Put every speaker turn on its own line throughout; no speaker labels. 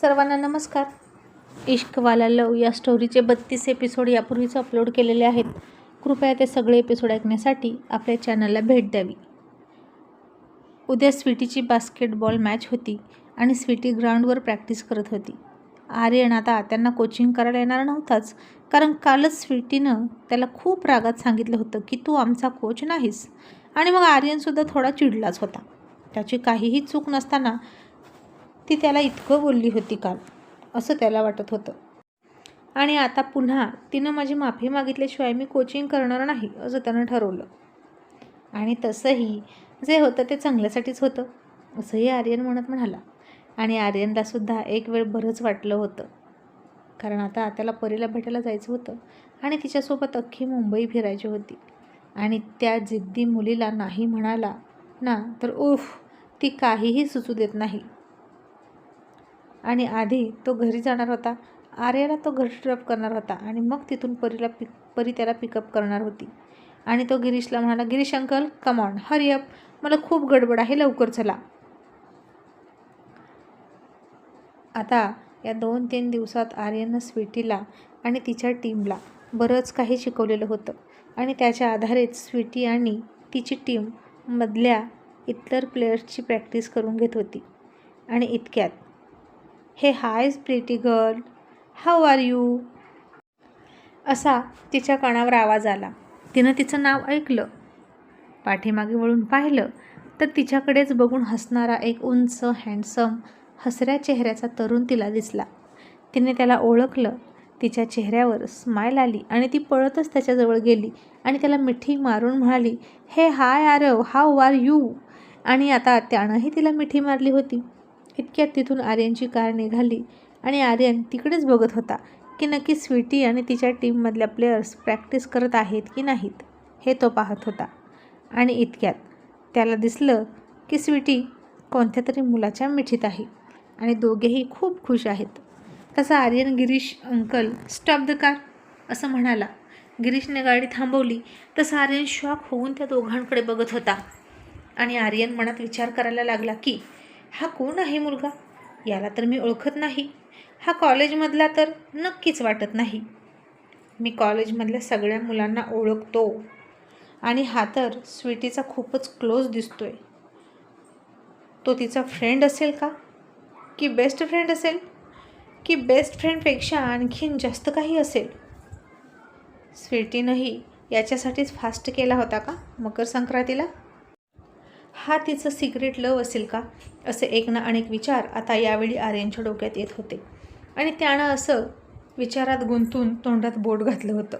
सर्वांना नमस्कार. इश्कवाला लव या स्टोरीचे बत्तीस एपिसोड यापूर्वीच अपलोड केलेले आहेत. कृपया ते सगळे एपिसोड ऐकण्यासाठी आपल्या चॅनलला भेट द्यावी. उद्या स्वीटीची बास्केटबॉल मॅच होती आणि स्वीटी ग्राउंडवर प्रॅक्टिस करत होती. आर्यन आता त्यांना कोचिंग करायला येणार नव्हताच कारण कालच स्वीटीनं त्याला खूप रागात सांगितलं होतं की तू आमचा कोच नाहीस. आणि मग आर्यनसुद्धा थोडा चिडलाच होता. त्याची काहीही चूक नसताना ती त्याला इतकं बोलली होती काल असं त्याला वाटत होतं. आणि आता पुन्हा तिनं माझी माफी मागितल्याशिवाय मी कोचिंग करणार नाही असं त्यानं ठरवलं. आणि तसंही जे होतं ते चांगल्यासाठीच होतं असंही आर्यन म्हणत म्हणाला. आणि आर्यनलासुद्धा एक वेळ बरंच वाटलं होतं. कारण आता त्याला परीला भेटायला जायचं होतं आणि तिच्यासोबत अख्खी मुंबई फिरायची होती. आणि त्या जिद्दी मुलीला नाही म्हणाला ना तर उफ ती काहीही सुचू देत नाही. आणि आधी तो घरी जाणार होता. आर्याला तो घरी ड्रॉप करणार होता आणि मग तिथून परीला पिक परी त्याला पिकअप करणार होती. आणि तो गिरीशला म्हणाला Girish uncle come on hurry up मला खूप गडबड आहे लवकर चला. आता या दोन तीन दिवसात आर्यनं स्वीटीला आणि तिच्या टीमला बरंच काही शिकवलेलं होतं. आणि त्याच्या आधारेच स्वीटी आणि तिची टीम मधल्या इतर प्लेयर्सची प्रॅक्टिस करून घेत होती. आणि इतक्यात hey hi pretty girl how are you असा तिच्या कानावर आवाज आला. तिनं तिचं नाव ऐकलं. पाठीमागे वळून पाहिलं तर तिच्याकडेच बघून हसणारा एक उंच हँडसम हसऱ्या चेहऱ्याचा तरुण तिला दिसला. तिने त्याला ओळखलं. तिच्या चेहऱ्यावर स्माईल आली आणि ती पळतच त्याच्याजवळ गेली आणि त्याला मिठी मारून म्हणाली hey hi Aarav how are you आणि आता त्यानंही तिला मिठी मारली होती. इतक्यात तिथून आर्यनची कार निघाली आणि आर्यन तिकडेच बघत होता की नक्की स्वीटी आणि तिच्या टीममधल्या प्लेयर्स प्रॅक्टिस करत आहेत की नाहीत हे तो पाहत होता. आणि इतक्यात त्याला दिसलं की स्वीटी कोणत्या तरी मुलाच्या मिठीत आहे आणि दोघेही खूप खुश आहेत. तसा Aryan Girish uncle stop the car असं म्हणाला. गिरीशने गाडी थांबवली. तसा आर्यन शॉक होऊन त्या दोघांकडे बघत होता. आणि आर्यन मनात विचार करायला लागला की हा कोण आहे मुलगा? याला तर मी ओळखत नाही. हा कॉलेजमधला तर नक्कीच वाटत नाही. मी कॉलेजमधल्या सगळ्या मुलांना ओळखतो. आणि हा तर स्वीटीचा खूपच क्लोज दिसतोय. तो तिचा फ्रेंड असेल का? की बेस्ट फ्रेंड असेल? की बेस्ट फ्रेंडपेक्षा आणखीन जास्त काही असेल? स्वीटीनंही याच्यासाठीच फास्ट केला होता का मकर संक्रांतीला? हा तिचं सिक्रेट लव असेल का? असे एक ना अनेक विचार आता यावेळी आर्यनच्या डोक्यात येत होते. आणि त्यानं असं विचारात गुंतून तोंडात बोट घातलं होतं.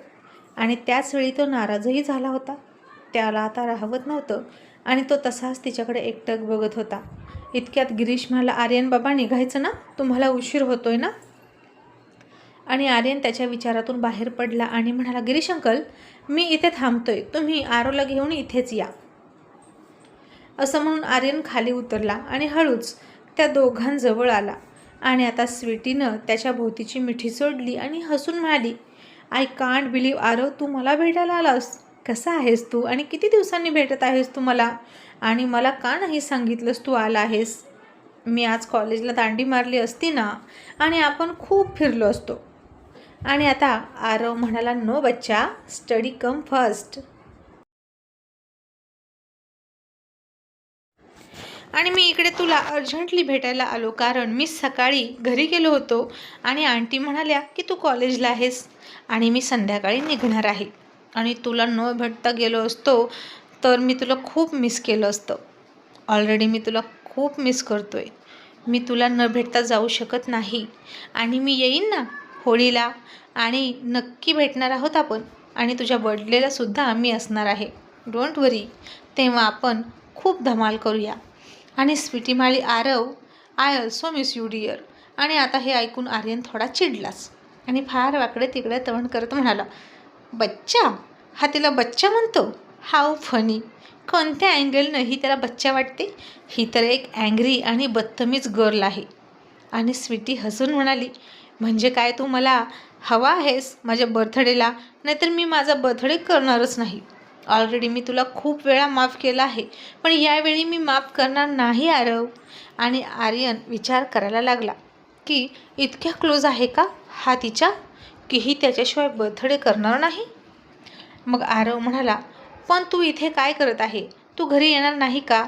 आणि त्याचवेळी तो नाराजही झाला होता. त्याला आता राहवत नव्हतं. आणि तो तसाच तिच्याकडे एकटक बघत होता. इतक्यात गिरीश म्हणाला आर्यन बाबा निघायचं ना? तुम्हाला उशीर होतोय ना? आणि आर्यन त्याच्या विचारातून बाहेर पडला आणि म्हणाला गिरीश अंकल मी इथे थांबतोय. तुम्ही आरोला घेऊन इथेच या. असं म्हणून आर्यन खाली उतरला आणि हळूच त्या दोघांजवळ आला. आणि आता स्वीटीनं त्याच्या भोवतीची मिठी सोडली आणि हसून म्हणाली आय कांट बिलीव आरव तू मला भेटायला आलास. कसा आहेस तू? आणि किती दिवसांनी भेटत आहेस तू मला? आणि मला का नाही सांगितलंस तू आला आहेस? मी आज कॉलेजला दांडी मारली असती ना आणि आपण खूप फिरलो असतो. आणि आता आरव म्हणाला नो बच्चा स्टडी कम फर्स्ट. आणि मी इकडे तुला अर्जंटली भेटायला आलो कारण मी सकाळी घरी गेलो होतो आणि आंटी म्हणाल्या की तू कॉलेजला आहेस आणि मी संध्याकाळी निघणार आहे. आणि तुला न भेटता गेलो असतो तर मी तुला खूप मिस केलं असतं. ऑलरेडी मी तुला खूप मिस करतो आहे मी तुला न भेटता जाऊ शकत नाही. आणि मी येईन ना होळीला आणि नक्की भेटणार आहोत आपण. आणि तुझ्या बर्थडेला सुद्धा आम्ही असणार आहे. डोंट वरी तेव्हा आपण खूप धमाल करूया. आणि Sweety Mali Aarav I also miss you dear आणि आता हे ऐकून आर्यन थोडा चिडलाच आणि फार वाकडे तिकडे तवण करत म्हणाला बच्चा हा तिला बच्चा म्हणतो? हाऊ फनी कोणत्या अँगलनं ही त्याला बच्चा वाटते? ही तर एक अँग्री आणि बदतमीज गर्ल आहे. आणि स्वीटी हसून म्हणाली म्हणजे काय तू मला हवा आहेस माझ्या बर्थडेला नाहीतर मी माझा बर्थडे करणारच नाही. ऑलरेडी मी तुला खूप वेळा माफ केला आहे. पण यावेळी मी माफ करणार नाही आरव. आणि आर्यन विचार करायला लागला की इतक्या क्लोज आहे का? हा तिच्या? की ही त्याच्याशिवाय बर्थडे करणार नाही? मग आरव म्हणाला पण तू इथे काय करत आहे? तू घरी येणार नाही का?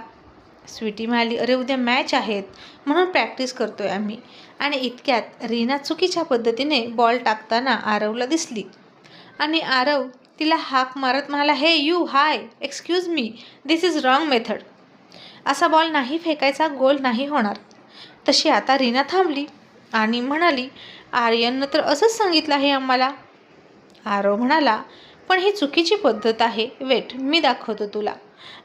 स्वीटी म्हणाली अरे उद्या मॅच आहेत. म्हणून प्रॅक्टिस करतोय आम्ही. आणि इतक्यात रीना चुकीच्या पद्धतीने बॉल टाकताना आरवला दिसली. आणि आरव तिला हाक मारत म्हणाला hey you hi excuse me this is wrong method. असा बॉल नाही फेकायचा गोल नाही होणार. तशी आता रीना थांबली आणि म्हणाली आर्यननं तर असंच सांगितलं आहे आम्हाला. आरव म्हणाला पण ही चुकीची पद्धत आहे. वेट मी दाखवतो तुला.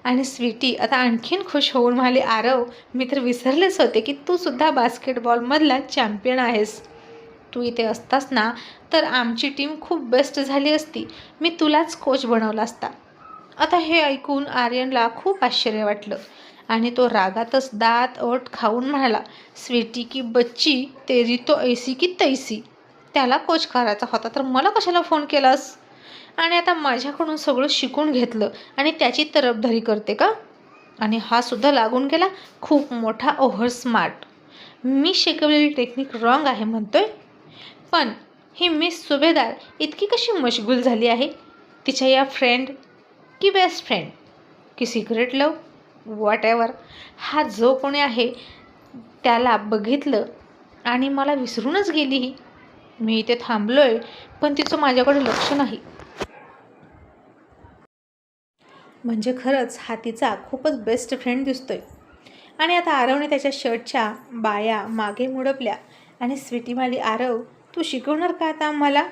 आणि स्वीटी आता आणखीन खुश होऊन म्हणाले आरव मी तर विसरलेच होते की तू सुद्धा बास्केटबॉलमधला चॅम्पियन आहेस. तू इथे असतास ना तर आमची टीम खूप बेस्ट झाली असती. मी तुलाच कोच बनवला असता. आता हे ऐकून आर्यनला खूप आश्चर्य वाटलं. आणि तो रागातच दात अट खाऊन म्हणाला स्वीटी की बच्ची तेरी तो ऐसी की तैसी. त्याला कोच करायचा होता तर मला कशाला फोन केलास? आणि आता माझ्याकडून सगळं शिकून घेतलं आणि त्याची तरफदारी करते का? आणि हा सुद्धा लागून गेला खूप मोठा ओव्हर स्मार्ट मी शिकवलेली टेक्निक रॉंग आहे म्हणतोय? पण ही मिस सुभेदार इतकी कशी मशगूल झाली आहे? तिच्या या फ्रेंड की बेस्ट फ्रेंड की सिक्रेट लव वॉट एवर हा जो कोणी आहे त्याला बघितलं आणि मला विसरूनच गेली ही. मी इथे थांबलो आहे पण तिचं माझ्याकडे लक्ष नाही. म्हणजे खरंच हा तिचा खूपच बेस्ट फ्रेंड दिसतोय. आणि आता आरवने त्याच्या शर्टच्या बाया मागे मुडपल्या आणि स्वीटी आरव तू शिकवणार का आता आम्हाला?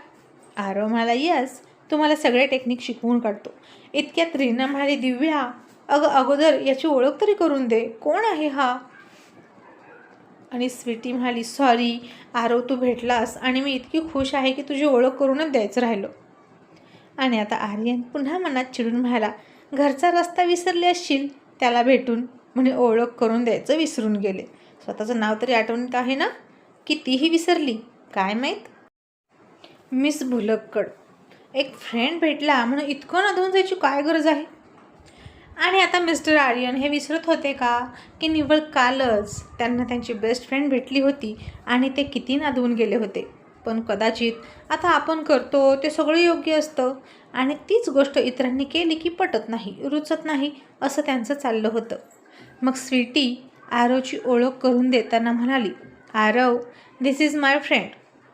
आरव म्हणाला यस तुम्हाला सगळे टेक्निक शिकवून काढतो. इतक्यात रीना म्हणाली दिव्या अगं अगोदर याची ओळख तरी करून दे. कोण आहे हा? आणि स्वीटी म्हणाली सॉरी आरव तू भेटलास आणि मी इतकी खुश आहे की तुझी ओळख करूनच द्यायचं राहिलो. आणि आता आर्यन पुन्हा मनात चिडून म्हणाला घरचा रस्ता विसरले असशील त्याला भेटून. म्हणे ओळख करून द्यायचं विसरून गेले. स्वतःचं नाव तरी आठवणीत आहे ना? की तीही विसरली. काय माहीत? मिस भुलक्कड. एक फ्रेंड भेटला म्हणून इतकं नादवून जायची काय गरज आहे? आणि आता मिस्टर आर्यन हे विसरत होते का? की निव्वळ कालच त्यांना त्यांची बेस्ट फ्रेंड भेटली होती आणि ते किती नादवून गेले होते. पण कदाचित आता आपण करतो ते सगळं योग्य असतं आणि तीच गोष्ट इतरांनी केली की पटत नाही रुचत नाही असं त्यांचं चाललं होतं. मग स्वीटी आरवची ओळख करून देताना म्हणाली Aarav this is my friend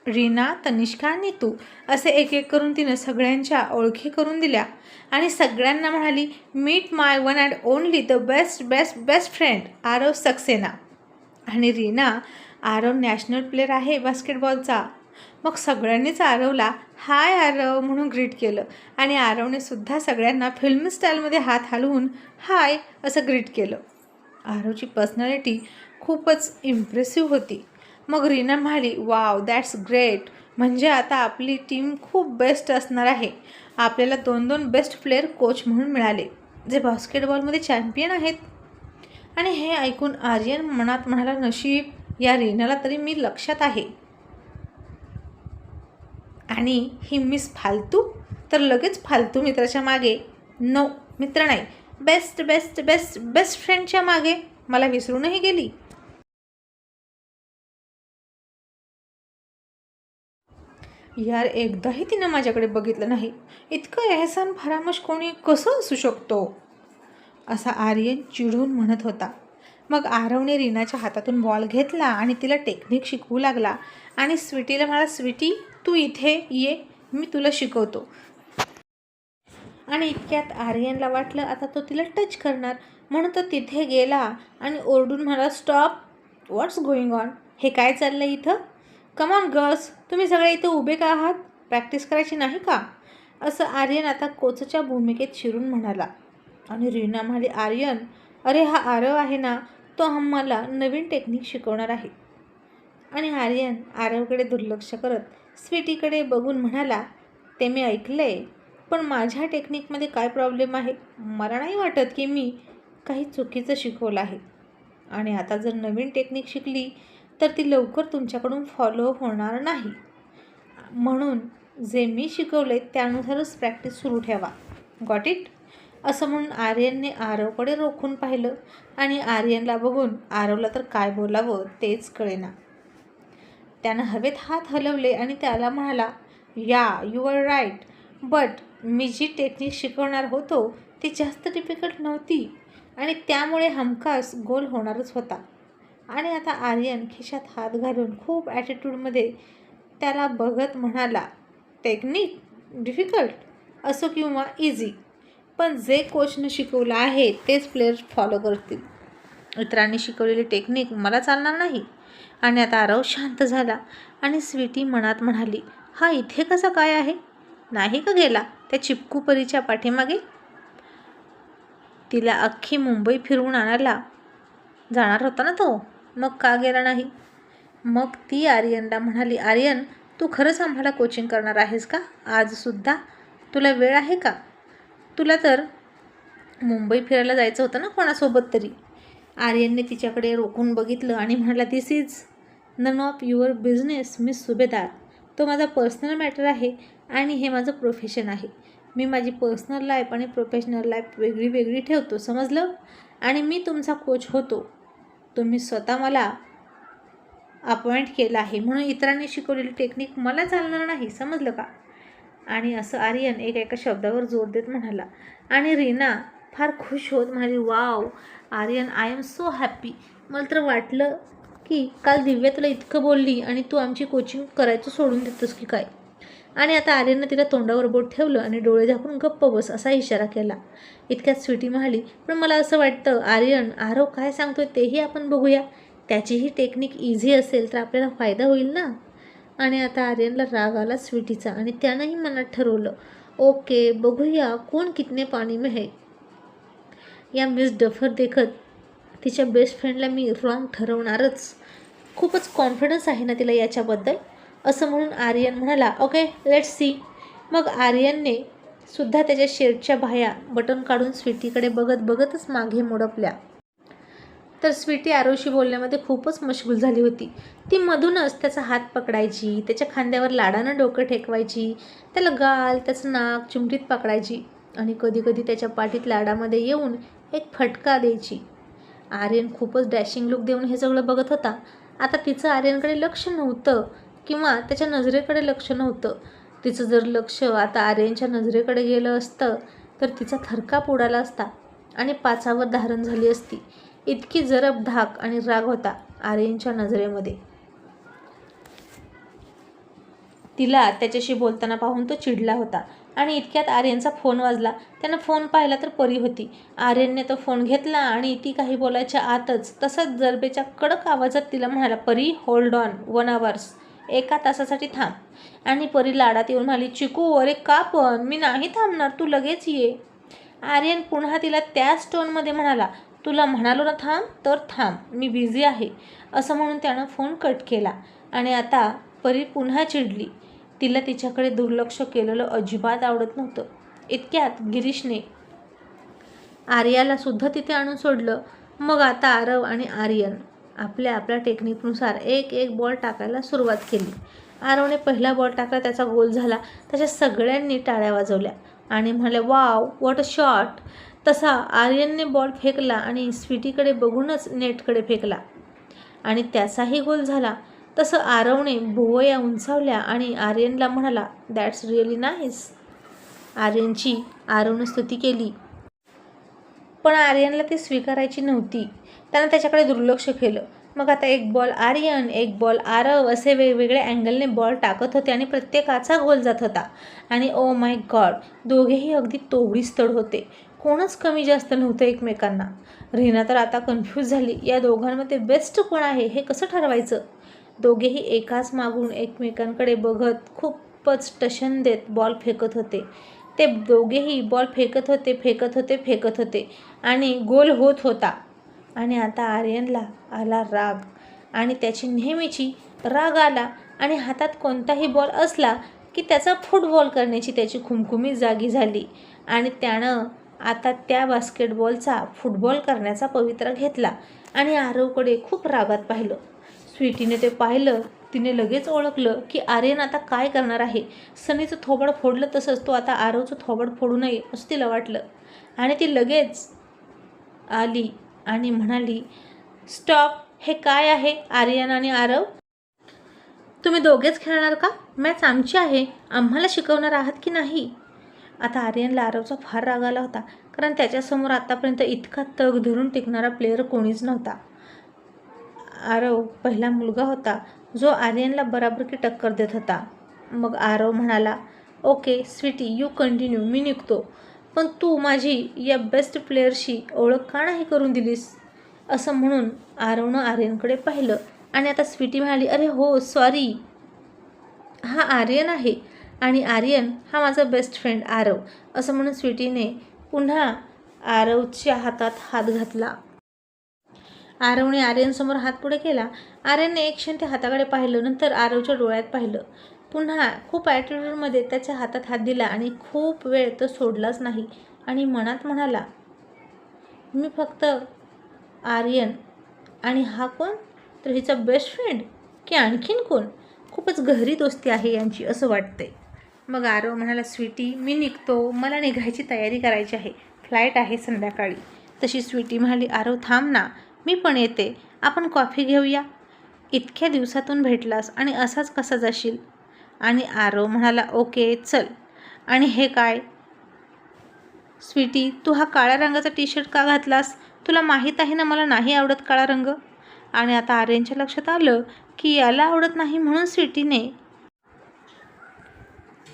Reena Tanishka आणि तू असे एक एक करून तिनं सगळ्यांच्या ओळखी करून दिल्या. आणि सगळ्यांना म्हणाली meet my one and only the best best best friend Aarav Saxena. आणि रीना आरव नॅशनल प्लेअर आहे बास्केटबॉलचा मग सगळ्यांनीच आरवला हाय आरव म्हणून ग्रीट केलं. आणि आरवने सुद्धा सगळ्यांना फिल्म स्टाईलमध्ये हात हलवून हाय असं ग्रीट केलं. आरवची पर्सनॅलिटी खूपच इम्प्रेसिव्ह होती. मग रीना म्हणाली वाव दॅट्स ग्रेट म्हणजे आता आपली टीम खूप बेस्ट असणार आहे. आपल्याला दोन दोन बेस्ट प्लेअर कोच म्हणून मिळाले जे बास्केटबॉलमध्ये चॅम्पियन आहेत. आणि हे ऐकून आर्यन मनात म्हणाला नशीब या रीनाला तरी मी लक्षात आहे. आणि ही मिस फालतू? तर लगेच फालतू मित्राच्या मागे. नो मित्र नाही. बेस्ट बेस्ट बेस्ट बेस्ट फ्रेंडच्या मागे. मला विसरूनही गेली. यार एकदाही तिनं माझ्याकडे बघितलं नाही. इतकं एहसान फरामश कोणी कसं असू शकतो? असा आर्यन चिडून म्हणत होता. मग आरवने रीनाच्या हातातून बॉल घेतला आणि तिला टेक्निक शिकवू लागला. आणि स्वीटीला मला स्वीटी तू इथे ये मी तुला शिकवतो. आणि इतक्यात आर्यनला वाटलं आता तो तिला टच करणार. म्हणून तो तिथे गेला आणि ओरडून म्हणाला स्टॉप व्हॉट्स गोईंग ऑन? हे काय चाललं इथं? कमॉन गर्ल्स तुम्ही सगळे इथे उभे का आहात? प्रॅक्टिस करायची नाही का? असं आर्यन आता कोचच्या भूमिकेत शिरून म्हणाला. आणि रीना म्हणाली आर्यन अरे हा आरव आहे ना तो आम्हाला नवीन टेक्निक शिकवणार आहे. आणि आर्यन आरवकडे दुर्लक्ष करत स्वीटीकडे बघून म्हणाला ते मी ऐकलं आहे पण माझ्या टेक्निकमध्ये काय प्रॉब्लेम आहे? मला नाही वाटत की मी काही चुकीचं शिकवलं आहे. आणि आता जर नवीन टेक्निक शिकली तर ती लवकर तुमच्याकडून फॉलो होणार नाही. म्हणून जे मी शिकवले त्यानुसारच प्रॅक्टिस सुरू ठेवा. गॉट इट असं म्हणून आर्यनने आरवकडे रोखून पाहिलं आणि आर्यनला बघून आरवला तर काय बोलावं तेच कळेना. त्यानं हवेत हात हलवले आणि त्याला म्हणाला yeah you are right but मी जी टेक्निक शिकवणार होतो ती जास्त डिफिकल्ट नव्हती आणि त्यामुळे हमखास गोल होणारच होता. आणि आता आर्यन खिशात हात घालून खूप ॲटिट्यूडमध्ये त्याला बघत म्हणाला टेक्निक डिफिकल्ट असो किंवा इझी पण जे कोचनं शिकवलं आहे तेच प्लेयर्स फॉलो करतील. इतरांनी शिकवलेली टेक्निक मला चालणार नाही. आणि आता आरव शांत झाला आणि स्वीटी मनात म्हणाली हा इथे कसा काय आहे? नाही का गेला त्या चिपकू परीच्या पाठीमागे? तिला अख्खी मुंबई फिरवून आणायला जाणार होता ना तो? मग का गेला नाही? मग ती आर्यनला म्हणाली आर्यन तू खरंच आम्हाला कोचिंग करणार आहेस का? आजसुद्धा तुला वेळ आहे का? तुला तर मुंबई फिरायला जायचं होतं ना कोणासोबत तरी. आर्यनने तिच्याकडे रोखून बघितलं आणि म्हणाला this is none of your business miss Subhedar तो माझा पर्सनल मॅटर आहे आणि हे माझं प्रोफेशन आहे. मी माझी पर्सनल लाईफ आणि प्रोफेशनल लाईफ वेगळी वेगळी ठेवतो समजलं? आणि मी तुमचा कोच होतो. तुम्ही स्वतः मला अपॉइंट केलं आहे. म्हणून इतरांनी शिकवलेली टेक्निक मला चालणार नाही. समजलं का? आणि असं आर्यन एक एका शब्दावर जोर देत म्हणाला आणि रीना फार खुश होत म्हणाली wow Aryan I am so happy मला तर वाटलं की काल दिव्या तुला इतकं बोलली आणि तू आमची कोचिंग करायचं सोडून देतोस की काय? आणि आता आर्यनं तिला तोंडावर बोट ठेवलं आणि डोळे झाकून गप्प बस असा इशारा केला. इतक्यात स्वीटी म्हणाली पण मला असं वाटतं आर्यन आरव काय सांगतोय तेही आपण बघूया. त्याचीही टेक्निक इझी असेल तर आपल्याला फायदा होईल ना? आणि आता आर्यनला राग आला स्वीटीचा आणि त्यानंही मनात ठरवलं ओके बघूया कोण कितने पाणी में है. या मिस डफर देखत तिच्या बेस्ट फ्रेंडला मी रॉंग ठरवणारच. खूपच कॉन्फिडन्स आहे ना तिला याच्याबद्दल? असं म्हणून आर्यन म्हणाला ओके लेट्स सी मग आर्यनने सुद्धा त्याच्या शेर्टच्या बाह्या बटन काढून स्वीटीकडे बघत बघतच मागे मोडपल्या. तर स्वीटी आरोशी बोलण्यामध्ये खूपच मशगूल झाली होती. ती मधूनच त्याचा हात पकडायची त्याच्या खांद्यावर लाडानं डोकं ठेकवायची त्याला गाल त्याचं नाक चिमटीत पकडायची आणि कधीकधी त्याच्या पाठीत लाडामध्ये येऊन एक फटका द्यायची. आर्यन खूपच डॅशिंग लुक देऊन हे सगळं बघत होता. आता तिचं आर्यनकडे लक्ष नव्हतं. किंवा त्याच्या नजरेकडे लक्ष नव्हतं. तिचं जर लक्ष आता आर्यनच्या नजरेकडे गेलं असतं तर तिचा थरकाप उडाला असता आणि पाचावर धारण झाली असती. इतकी जरब धाक आणि राग होता आर्यनच्या नजरेमध्ये. तिला त्याच्याशी बोलताना पाहून तो चिडला होता आणि इतक्यात आर्यनचा फोन वाजला. त्यानं फोन पाहिला तर परी होती. आर्यनने तो फोन घेतला आणि ती काही बोलायच्या आतच तसंच जरबेच्या कडक आवाजात तिला म्हणाला परी होल्ड ऑन वन आवर्स एका तासासाठी थांब. आणि परी लाडात येऊन म्हणाली चिकू अरे का पण? मी नाही थांबणार तू लगेच ये. आर्यन पुन्हा तिला त्याच टोनमध्ये म्हणाला तुला म्हणालो ना थांब तर थांब मी बिझी आहे. असं म्हणून त्यानं फोन कट केला. आणि आता परी पुन्हा चिडली. तिला तिच्याकडे दुर्लक्ष केलेलं अजिबात आवडत नव्हतं. इतक्यात गिरीशने आर्याला सुद्धा तिथे आणून सोडलं. मग आता आरव आणि आर्यन आपल्या आपल्या टेक्निकनुसार एक एक बॉल टाकायला सुरुवात केली. आरवने पहिला बॉल टाकला त्याचा गोल झाला. त्याच्या सगळ्यांनी टाळ्या वाजवल्या आणि म्हणाले वाव वॉट अ शॉट तसा आर्यनने बॉल फेकला आणि स्वीटीकडे बघूनच नेटकडे फेकला आणि त्याचाही गोल झाला. तसं आरवने भुवया उंचावल्या आणि आर्यनला म्हणाला दॅट्स रिअली नाईस आर्यनची आरवने स्तुती केली. पण आर्यनला ती स्वीकारायची नव्हती. त्यानं त्याच्याकडे दुर्लक्ष केलं. मग आता एक बॉल आर्यन एक बॉल आरव असे वेगवेगळ्या अँगलने बॉल टाकत होते आणि प्रत्येकाचा गोल जात होता. आणि ओ माय गॉड दोघेही अगदी तोडीस्तड होते. कोणच कमी जास्त नव्हतं एकमेकांना. रीना तर आता कन्फ्यूज झाली. या दोघांमध्ये बेस्ट कोण आहे हे कसं ठरवायचं? दोघेही एकाच मागून एकमेकांकडे बघत खूपच टशन देत बॉल फेकत होते. ते दोघेही बॉल फेकत होते फेकत होते फेकत होते. आणि गोल होत होता. आणि आता आर्यनला आला राग. आणि त्याची नेहमीची राग आला आणि हातात कोणताही बॉल असला की त्याचा फुटबॉल करण्याची त्याची खुमखुमी जागी झाली. आणि त्यानं आता त्या बास्केटबॉलचा फुटबॉल करण्याचा पवित्रा घेतला आणि आरवकडे खूप रागात पाहिलं. स्वीटीने ते पाहिलं तिने लगेच ओळखलं की आर्यन आता काय करणार आहे. सनीचं थोबड फोडलं तसंच तो आता आरवचं थोबड फोडू नये असं तिला वाटलं. आणि ती लगेच आली. आणि म्हणाली स्टॉप हे काय आहे आर्यन आणि आरव? तुम्ही दोघेच खेळणार का? मॅच आमची आहे. आम्हाला शिकवणार आहात की नाही? आता आर्यनला आरवचा फार राग आला होता कारण त्याच्यासमोर आतापर्यंत इतका तग धरून टिकणारा प्लेअर कोणीच नव्हता. आरव पहिला मुलगा होता जो आर्यनला बराबरकी टक्कर देत होता. मग आरव म्हणाला ओके स्वीटी यू कंटिन्यू मी निघतो. पण तू माझी या बेस्ट प्लेअरशी ओळख का नाही करून दिलीस? असं म्हणून आरवनं आर्यनकडे पाहिलं आणि आता स्वीटी म्हणाली अरे हो सॉरी हा आर्यन आहे आणि आर्यन हा माझा बेस्ट फ्रेंड आरव असं म्हणून स्वीटीने पुन्हा आरवच्या हातात हात घातला. आरवने आर्यनसमोर हात पुढे केला. आर्यनने एक क्षण त्या हाताकडे पाहिलं नंतर आरवच्या डोळ्यात पाहिलं. पुन्हा खूप ॲटिट्यूडमध्ये त्याच्या हातात हात दिला आणि खूप वेळ तो सोडलाच नाही. आणि मनात म्हणाला मी फक्त आर्यन आणि हा कोण? तर हिचा बेस्ट फ्रेंड की आणखीन कोण? खूपच गहरी दोस्ती आहे यांची असं वाटतंय. मग आरव म्हणाला स्वीटी मी निघतो. मला निघायची तयारी करायची आहे. फ्लाईट आहे संध्याकाळी. तशी स्वीटी म्हणाली आरव थांब ना. मी पण येते. आपण कॉफी घेऊया. इतक्या दिवसातून भेटलास आणि असाच कसा जाशील? आणि आरव म्हणाला ओके चल. आणि हे काय? स्वीटी तू हा काळ्या रंगाचा टी शर्ट का घातलास? तुला माहीत आहे ना मला नाही आवडत काळा रंग? आणि आता आर्यनच्या लक्षात आलं की याला आवडत नाही म्हणून स्वीटीने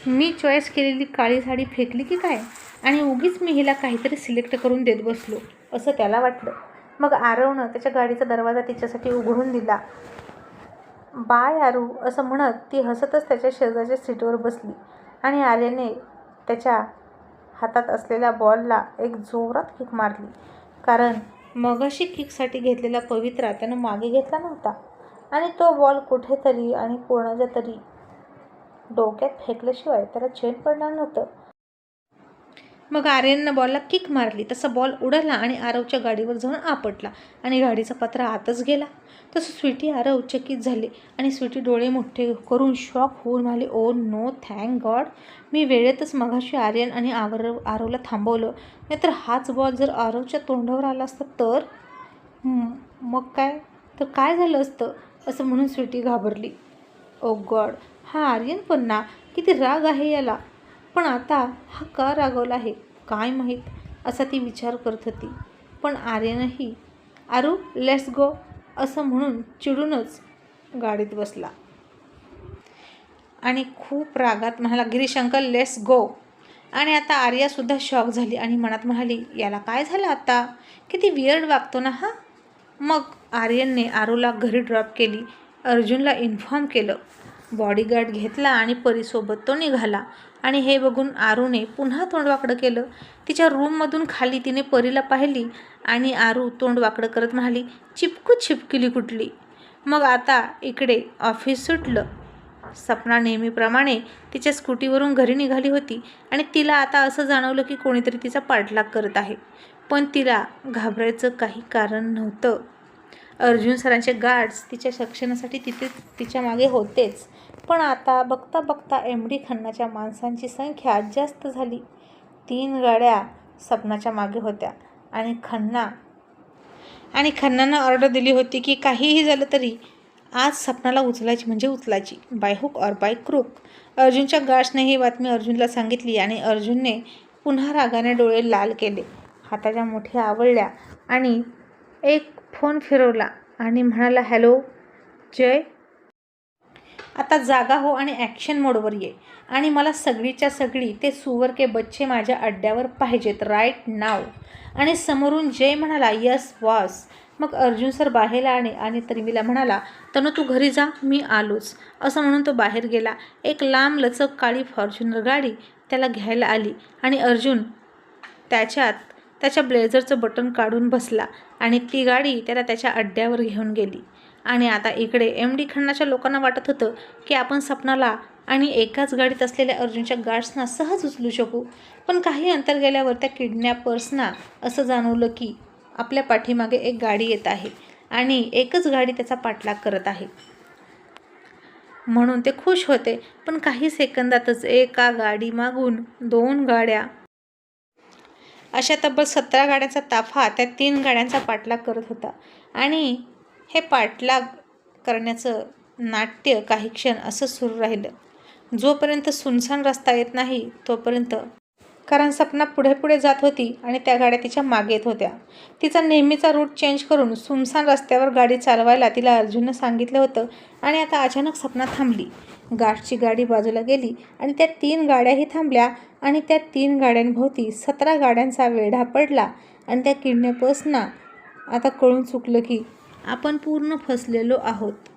मी चॉईस केलेली काळी साडी फेकली की काय? आणि उगीच मी हिला काहीतरी सिलेक्ट करून देत बसलो असं त्याला वाटलं. मग आरवनं त्याच्या गाडीचा दरवाजा तिच्यासाठी उघडून दिला. बाय आरू असं म्हणत ती हसतच त्याच्या शेजारच्या सीटवर बसली आणि आर्यने त्याच्या हातात असलेल्या बॉलला एक जोरात किक मारली. कारण मगाशी किकसाठी घेतलेला पवित्रा त्यानं मागे घेतला नव्हता. आणि तो बॉल कुठेतरी आणि कोणाच्या तरी डोक्यात फेकल्याशिवाय त्याला चेन पडणार नव्हतं. मग आर्यननं बॉलला किक मारली. तसा बॉल उडाला आणि आरवच्या गाडीवर जाऊन आपटला आणि गाडीचा पत्रा आतच गेला. तसं स्वीटी आरवचकित झाली झाले आणि स्वीटी डोळे मोठे करून शॉक होऊन म्हणाले ओ नो थँक गॉड. मी वेळेतच मघाशी आर्यन आणि आवर आरवला थांबवलं. नाहीतर हाच बॉल जर आरवच्या तोंडावर आला असता तर? मग काय? तर काय झालं असतं? असं म्हणून स्वीटी घाबरली. Oh God. हा आर्यन पण ना? किती राग आहे याला. पण आता हा का रागवला आहे? काय माहीत? असा ती विचार करत होती. पण आर्यनही आरू लेट्स गो. असं म्हणून चिडूनच गाडीत बसला. आणि खूप रागात म्हणाला गिरीश अंकल लेट्स गो आणि आता आर्यासुद्धा शॉक झाली आणि मनात म्हणाली याला काय झालं आता? किती वियर्ड वागतो ना हा? मग आर्यनने आरूला घरी ड्रॉप केली. अर्जुनला इन्फॉर्म केलं. बॉडीगार्ड घेतला आणि परीसोबत तो निघाला. आणि हे बघून आरूने पुन्हा तोंड वाकडं केलं. तिच्या रूममधून खाली तिने परीला पाहिली आणि आरू तोंड वाकडं करत म्हणाली चिपकू छिपकिली कुठली? मग आता इकडे ऑफिस सुटलं. सपना नेहमीप्रमाणे तिच्या स्कूटीवरून घरी निघाली होती आणि तिला आता असं जाणवलं की कोणीतरी तिचा पाठलाग करत आहे. पण तिला घाबरायचं काही कारण नव्हतं. अर्जुन सरांचे गार्ड्स तिच्या शिक्षणासाठी तिथे तिच्यामागे होतेच. पण आता बघता बघता एम डी खन्नाच्या माणसांची संख्या जास्त झाली. तीन गाड्या सपनाच्या मागे होत्या. आणि खन्ना आणि खन्नानं ऑर्डर दिली होती की काहीही झालं तरी आज सपनाला उचलायची म्हणजे उचलायची. By hook or by crook अर्जुनच्या गार्ड्सने ही बातमी अर्जुनला सांगितली आणि अर्जुनने पुन्हा रागाने डोळे लाल केले. हाताच्या मोठ्या आवळल्या आणि एक फोन फिरवला आणि म्हणाला हॅलो जय आता जागा हो आणि ॲक्शन मोडवर ये. आणि मला सगळीच्या सगळी ते सुवर के बच्चे माझ्या अड्ड्यावर पाहिजेत राईट नाव आणि समोरून जय म्हणाला यस वॉस मग अर्जुन सर बाहेर आले आणि तन्वीला म्हणाला तनु तू घरी जा मी आलोच. असं म्हणून तो बाहेर गेला. एक लांब लचक काळी फॉर्च्युनर गाडी त्याला घ्यायला आली आणि अर्जुन त्याच्यात त्याच्या ब्लेझरचं बटन काढून बसला आणि ती गाडी त्याला त्याच्या अड्ड्यावर घेऊन गेली. आणि आता इकडे एम डी खन्नाच्या लोकांना वाटत होतं की आपण सपनाला आणि एकाच गाडीत असलेल्या अर्जुनच्या गार्ड्सना सहज उचलू शकू. पण काही अंतर गेल्यावर त्या किडनॅपर्सना असं जाणवलं की आपल्या पाठीमागे एक गाडी येत आहे आणि एकच गाडी त्याचा पाठलाग करत आहे. म्हणून ते खुश होते पण काही सेकंदातच एका गाडी मागून दोन गाड्या. अशा तब्बल सतरा गाड्यांचा ताफा त्या तीन गाड्यांचा पाठलाग करत होता. आणि हे पाठलाग करण्याचं नाट्य काही क्षण असं सुरू राहिलं. जोपर्यंत सुनसान रस्ता येत नाही तोपर्यंत कारण सपना पुढे पुढे जात होती आणि त्या गाड्या तिच्यामागे येत होत्या. तिचा नेहमीचा रूट चेंज करून सुनसान रस्त्यावर गाडी चालवायला तिला अर्जुननं सांगितलं होतं आणि आता अचानक सपना थांबली. गाठची गाडी बाजूला गेली आणि त्या तीन गाड्याही थांबल्या आणि त्या तीन गाड्यांभोवती सतरा गाड्यांचा वेढा पडला आणि त्या किडनॅपर्सना आता कळून चुकलं की आपण पूर्ण फसलेलो आहोत.